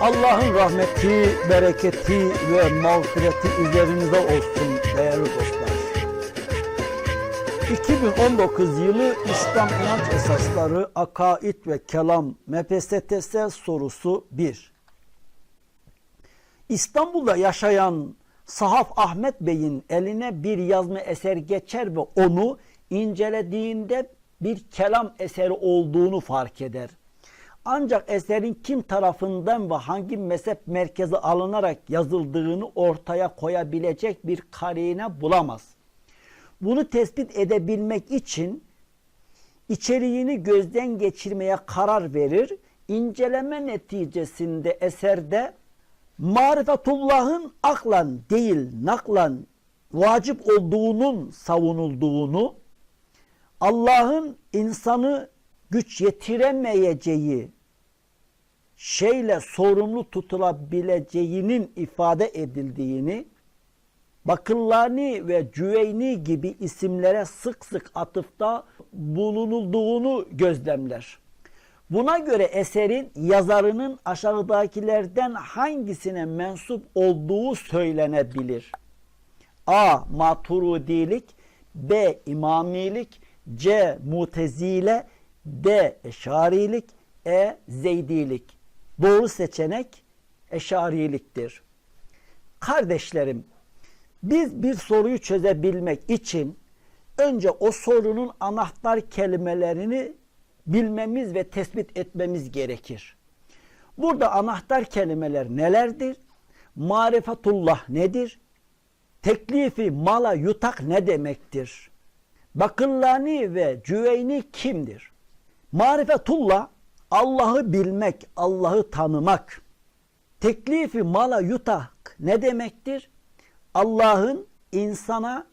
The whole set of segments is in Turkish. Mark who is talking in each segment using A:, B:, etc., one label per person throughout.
A: Allah'ın rahmeti, bereketi ve mağfireti üzerinize olsun değerli dostlar. 2019 yılı İslam inanç esasları, akaid ve kelam MPSTS sorusu 1. İstanbul'da yaşayan Sahaf Ahmet Bey'in eline bir yazma eser geçer ve onu incelediğinde bir kelam eseri olduğunu fark eder. Ancak eserin kim tarafından ve hangi mezhep merkezi alınarak yazıldığını ortaya koyabilecek bir karine bulamaz. Bunu tespit edebilmek için içeriğini gözden geçirmeye karar verir. İnceleme neticesinde eserde marifetullah'ın aklan değil naklan vacip olduğunun savunulduğunu, Allah'ın insanı güç yetiremeyeceği şeyle sorumlu tutulabileceğinin ifade edildiğini, Bakıllani ve Cüveyni gibi isimlere sık sık atıfta bulunulduğunu gözlemler. Buna göre eserin yazarının aşağıdakilerden hangisine mensup olduğu söylenebilir. A. Maturidilik B. İmamilik C. Mutezile D. Eşarilik E. Zeydilik Doğru seçenek Eşariliktir. Kardeşlerim, biz bir soruyu çözebilmek için önce o sorunun anahtar kelimelerini bilmemiz ve tespit etmemiz gerekir. Burada anahtar kelimeler nelerdir? Marifetullah nedir? Teklifi mala yutak ne demektir? Bakıllani ve Cüveyni kimdir? Marifetullah Allah'ı bilmek, Allah'ı tanımak. Teklifi mala yutak ne demektir? Allah'ın insana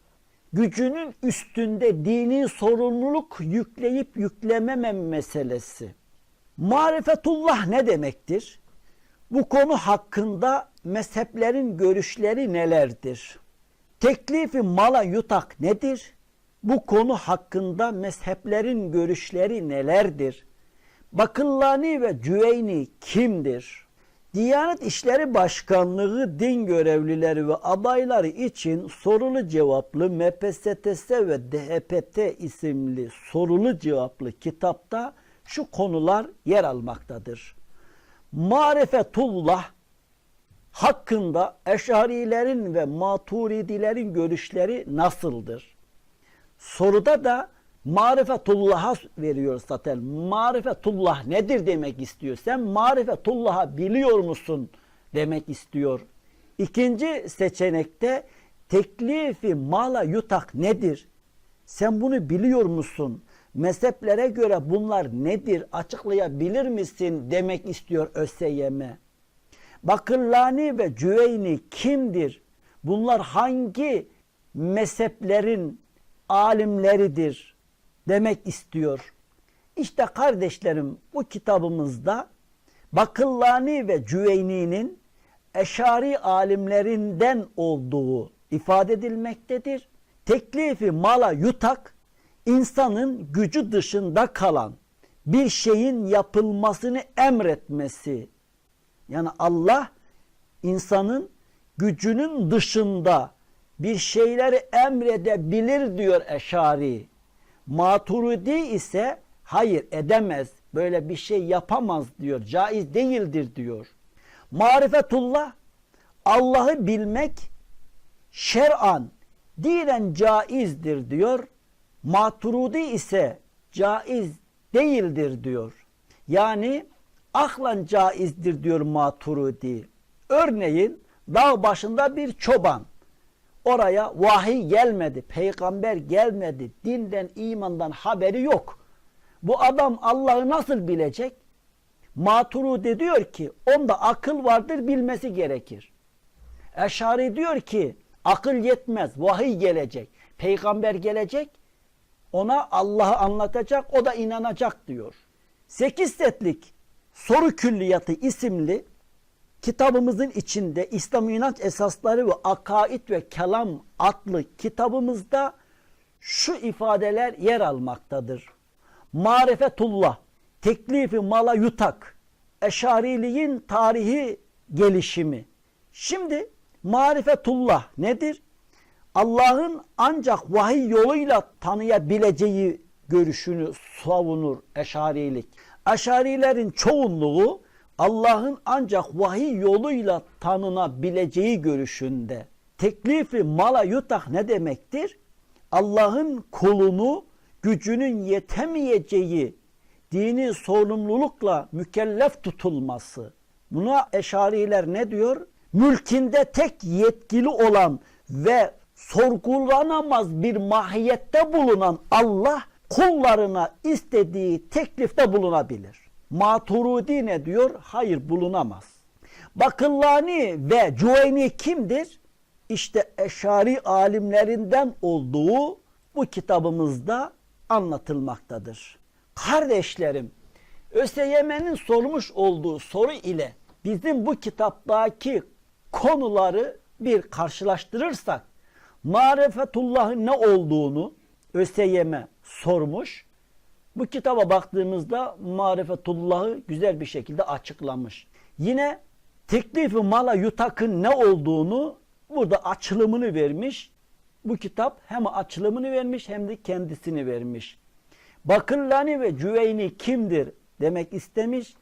A: gücünün üstünde dini sorumluluk yükleyip yüklememe meselesi. Marifetullah ne demektir? Bu konu hakkında mezheplerin görüşleri nelerdir? Teklifi mala yutak nedir? Bu konu hakkında mezheplerin görüşleri nelerdir? Bakıllani ve Cüveyni kimdir? Diyanet İşleri Başkanlığı din görevlileri ve adayları için sorulu cevaplı MPSTS ve DHPT isimli sorulu cevaplı kitapta şu konular yer almaktadır. Marifetullah hakkında Eşarilerin ve Maturidilerin görüşleri nasıldır? Soruda da marifetullah'a veriyor zaten. Marifetullah nedir demek istiyor. Sen marifetullah'a biliyor musun demek istiyor. İkinci seçenekte teklifi mala yutak nedir? Sen bunu biliyor musun? Mezheplere göre bunlar nedir? Açıklayabilir misin demek istiyor ÖSYM. Bakırlani ve Cüveyni kimdir? Bunlar hangi mezheplerin alimleridir demek istiyor. İşte kardeşlerim bu kitabımızda Bakıllani ve Cüveyni'nin eşari alimlerinden olduğu ifade edilmektedir. Teklifi mala yutak insanın gücü dışında kalan bir şeyin yapılmasını emretmesi. Yani Allah insanın gücünün dışında bir şeyleri emredebilir diyor Eşari. Maturidi ise hayır edemez, böyle bir şey yapamaz diyor, caiz değildir diyor. Marifetullah, Allah'ı bilmek şer'an, dinen caizdir diyor. Maturidi ise caiz değildir diyor. Yani aklan caizdir diyor Maturidi. Örneğin dağ başında bir çoban Oraya vahiy gelmedi, peygamber gelmedi, dinden, imandan haberi yok. Bu adam Allah'ı nasıl bilecek? Maturudi diyor ki onda akıl vardır bilmesi gerekir. Eşari diyor ki akıl yetmez, vahiy gelecek, peygamber gelecek, ona Allah'ı anlatacak, o da inanacak diyor. Sekiz setlik soru külliyatı isimli kitabımızın içinde İslam inanç esasları ve akaid ve kelam adlı kitabımızda şu ifadeler yer almaktadır. Marifetullah, teklifi mala yutak, Eşariliğin tarihi gelişimi. Şimdi marifetullah nedir? Allah'ın ancak vahiy yoluyla tanıyabileceği görüşünü savunur Eşarilik. Eşarilerin çoğunluğu Allah'ın ancak vahiy yoluyla tanınabileceği görüşünde. Teklifi mala yutak ne demektir? Allah'ın kulunu gücünün yetemeyeceği dini sorumlulukla mükellef tutulması. Buna eşariler ne diyor? Mülkinde tek yetkili olan ve sorgulanamaz bir mahiyette bulunan Allah kullarına istediği teklifte bulunabilir. Maturidi ne diyor? Hayır bulunamaz. Bakıllani ve Cüveyni kimdir? İşte eşari alimlerinden olduğu bu kitabımızda anlatılmaktadır. Kardeşlerim, ÖSYM'nin sormuş olduğu soru ile bizim bu kitaptaki konuları bir karşılaştırırsak marifetullah'ın ne olduğunu ÖSYM sormuş. Bu kitaba baktığımızda marifetullah'ı güzel bir şekilde açıklamış. Yine teklifi mala yutakın ne olduğunu burada açılımını vermiş. Bu kitap hem açılımını vermiş hem de kendisini vermiş. Bakırlani ve Cüveyni kimdir demek istemiş.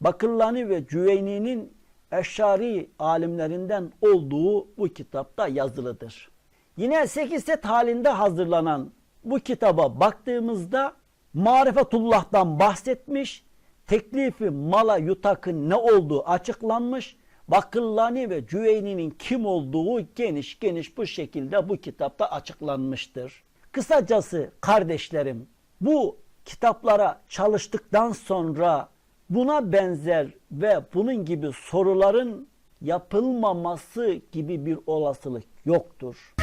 A: Bakırlani ve Cüveyni'nin Eşari alimlerinden olduğu bu kitapta yazılıdır. Yine 8 set halinde hazırlanan bu kitaba baktığımızda marifetullah'tan bahsetmiş, teklifi mala yutakın ne olduğu açıklanmış, Bakıllani ve Cüveyni'nin kim olduğu geniş geniş bu şekilde bu kitapta açıklanmıştır. Kısacası kardeşlerim bu kitaplara çalıştıktan sonra buna benzer ve bunun gibi soruların yapılmaması gibi bir olasılık yoktur.